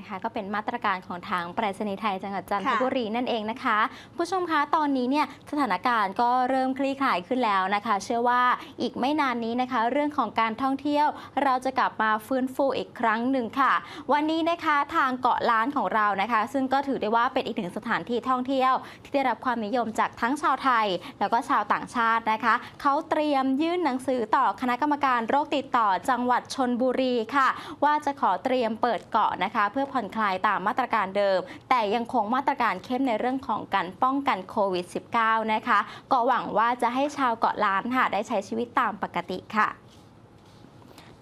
นะคะ ก็เป็นมาตรการของทางไปรษณีย์ไทยจังหวัดจันทบุรีนั่นเองนะคะ ผู้ชมคะตอนนี้เนี่ยสถานการณ์ก็เริ่มคลี่คลายขึ้นแล้วนะคะ เชื่อว่าอีกไม่นานนี้นะคะ เรื่องของการท่องเที่ยว เราจะกลับมาฟื้นฟูอีกครั้งหนึ่งค่ะ วันนี้นะคะทางเกาะล้านของเรานะคะ ซึ่งก็ถือได้ว่าเป็นอีกหนึ่งสถานที่ท่องเที่ยว ที่ได้รับความนิยมจากทั้งชาวไทย แล้วก็ชาวต่างชาตินะคะเขาเตรียมยื่นหนังสือต่อคณะกรรมการโรคติดต่อจังหวัดชนบุรีค่ะ ว่าจะขอเตรียมเปิดเกาะนะคะ เพื่อผ่อนคลายตามมาตรการเดิม แต่ยังคงมาตรการเข้มในเรื่องของการป้องกันโควิด -19 นะคะ ก็หวังว่าจะให้ชาวเกาะล้านค่ะได้ใช้ชีวิตตามปกติค่ะ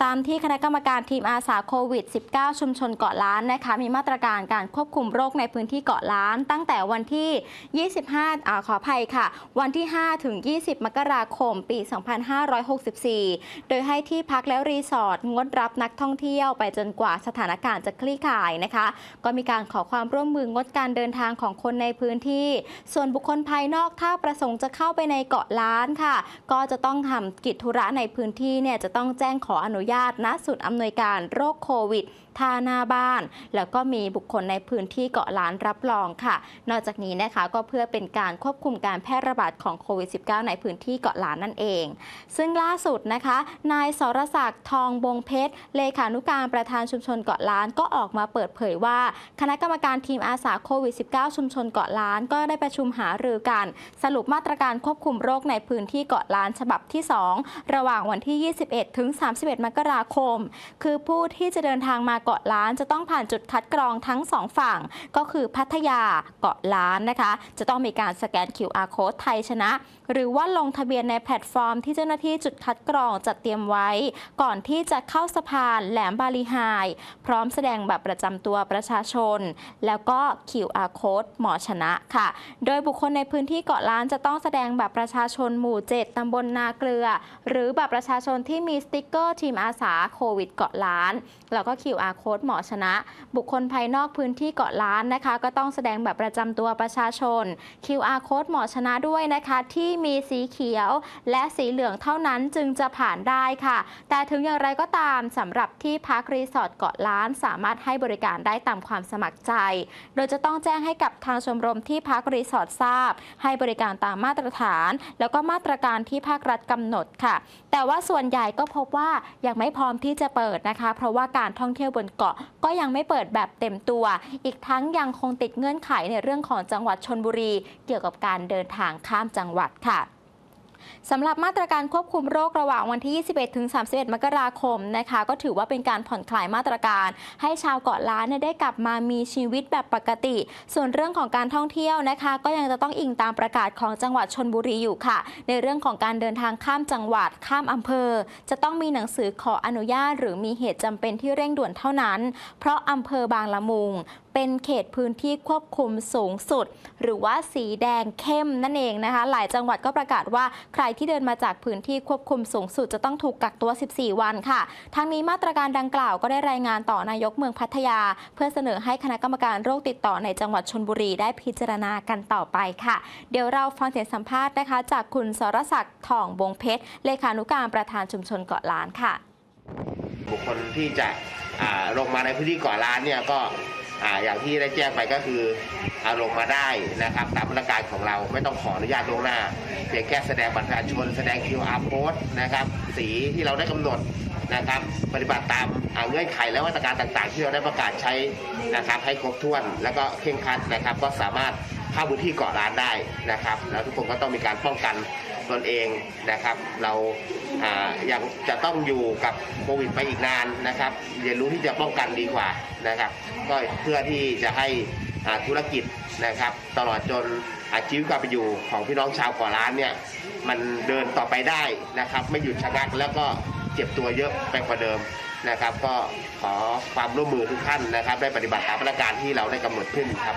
ตามที่คณะกรรมการทีมอาสาโควิด -19 ชุมชนเกาะล้านนะคะ มีมาตรการการควบคุมโรคในพื้นที่เกาะล้าน ตั้งแต่วันที่ 25อาขออภัยค่ะ วันที่ 5 ถึง 20 มกราคม ปี 2564 โดยให้ที่พักแล้วรีสอร์ทงดรับนักท่องเที่ยวไปจนกว่าสถานการณ์จะคลี่คลายนะคะ ก็มีการขอความร่วมมืองดการเดินทางของคนในพื้นที่ ส่วนบุคคลภายนอกถ้าประสงค์จะเข้าไปในเกาะล้านค่ะ ก็จะต้องทำกิจธุระในพื้นที่เนี่ยจะต้องแจ้งขออนุญาตณศูนย์อำนวยการโรคโควิดท่าหน้าบ้าน แล้วก็มีบุคคลในพื้นที่เกาะล้านรับรองค่ะ นอกจากนี้นะคะก็เพื่อเป็นการควบคุมการแพร่ระบาดของโควิด -19 ในพื้นที่เกาะล้านนั่นเอง ซึ่งล่าสุดนะคะ นายสรศักดิ์ทองบงเพชร เลขานุการประธานชุมชนเกาะล้านก็ออกมาเปิดเผยว่า คณะกรรมการทีมอาสาโควิด -19 ชุมชนเกาะล้านก็ได้ประชุมหารือกัน สรุปมาตรการควบคุมโรคในพื้นที่เกาะล้านฉบับที่ 2 ระหว่างวันที่ 21 ถึง 31 มกราคม คือผู้ที่จะเดินทางมาเกาะล้าน จะต้องผ่านจุดคัดกรองทั้งสองฝั่ง ก็คือพัทยาเกาะล้านนะคะ จะต้องมีการสแกน QR code ไทยชนะ หรือว่าลงทะเบียนในแพลตฟอร์ม ที่เจ้าหน้าที่จุดคัดกรองจัดเตรียมไว้ ก่อนที่จะเข้าสะพานแหลมบาลีไฮพร้อมแสดงบัตรประจำตัวประชาชน แล้วก็ QR code หมอชนะค่ะ โดยบุคคลในพื้นที่เกาะล้านจะต้องแสดงบัตรประชาชนหมู่ 7ตำบลนาเกลือ หรือบัตรประชาชนที่มีสติ๊กเกอร์ทีมอาสาโควิดเกาะล้าน แล้วก็ QR code หมอชนะ บุคคลภายนอกพื้นที่เกาะล้านนะคะ ก็ต้องแสดงแบัตรประจำตัวประชาชน QR code หมอชนะด้วยนะคะ ที่มีสีเขียว และสีเหลืองเท่านั้นจึงจะผ่านได้ค่ะ แต่ถึงอย่างไรก็ตามสำหรับที่พักรีสอร์ทเกาะล้านสามารถให้บริการได้ตามความสมัครใจ โดยจะต้องแจ้งให้กับทางชมรมที่พักรีสอร์ททราบ ให้บริการตามมาตรฐาน แล้วก็มาตรการที่ภาครัฐกำหนดค่ะ แต่ว่าส่วนใหญ่ก็พบว่ายังไม่พร้อมที่จะเปิดนะคะ เพราะว่าการท่องเที่ยวบนเกาะก็ยังไม่เปิดแบบเต็มตัว อีกทั้งยังคงติดเงื่อนไขในเรื่องของจังหวัดชนบุรี เกี่ยวกับการเดินทางข้ามจังหวัดค่ะ สำหรับมาตรการควบคุมโรคระหว่างวันที่ 21 ถึง 31 มกราคมนะคะ ก็ถือว่าเป็นการผ่อนคลายมาตรการ ให้ชาวเกาะล้านได้กลับมามีชีวิตแบบปกติ ส่วนเรื่องของการท่องเที่ยวนะคะ ก็ยังจะต้องอิงตามประกาศของจังหวัดชนบุรีอยู่ค่ะ ในเรื่องของการเดินทางข้ามจังหวัดข้ามอำเภอ จะต้องมีหนังสือขออนุญาต หรือมีเหตุจำเป็นที่เร่งด่วนเท่านั้น เพราะอำเภอบางละมุง เป็นเขตพื้นที่ควบคุมสูงสุด หรือว่าสีแดงเข้มนั่นเองนะคะ หลายจังหวัดก็ประกาศว่าใครที่เดินมาจากพื้นที่ควบคุมสูงสุดจะต้องถูกกักตัว 14 วันค่ะ ทั้งนี้มาตรการดังกล่าวก็ได้รายงานต่อนายกเมืองพัทยา เพื่อเสนอให้คณะกรรมการโรคติดต่อในจังหวัดชนบุรีได้พิจารณากันต่อไปค่ะ เดี๋ยวเราฟังเสียงสัมภาษณ์นะคะ จากคุณสรศักดิ์ทองบงเพชรเลขานุการประธานชุมชนเกาะล้านค่ะ บุคคลที่จะลงมาในพื้นที่เกาะล้านเนี่ยก็ อ่าอย่างที่ได้แจ้งไปก็คืออาลงมาได้นะครับตามมาตรการของเราไม่ต้องขออนุญาตล่วงหน้า เพียงแค่แสดงบัตรประชาชน แสดง QR code นะครับ สีที่เราได้กำหนดนะครับปฏิบัติตามเงื่อนไขและมาตรการต่างๆ ที่เราได้ประกาศใช้นะครับให้ครบถ้วนแล้วก็เคร่งครัดนะครับ ก็สามารถเข้าพื้นที่เกาะล้านได้นะครับ แล้วทุกคนก็ต้องมีการป้องกัน ตนเองนะครับ เราอ่ายังจะต้องอยู่กับโควิดไปอีกนานนะครับ เรียนรู้ที่จะป้องกันดีกว่านะครับ ก็เพื่อที่จะให้ธุรกิจนะครับ ตลอดจนอาชีวิตการไปอยู่ของพี่น้องชาวเก่อร้านเนี่ยมันเดินต่อไปได้นะครับ ไม่หยุดชะงักแล้วก็เจ็บตัวเยอะไปกว่าเดิมนะครับ ก็ขอความร่วมมือทุกท่านนะครับ ได้ปฏิบัติตามมาตรการที่เราได้กำหนดขึ้นครับ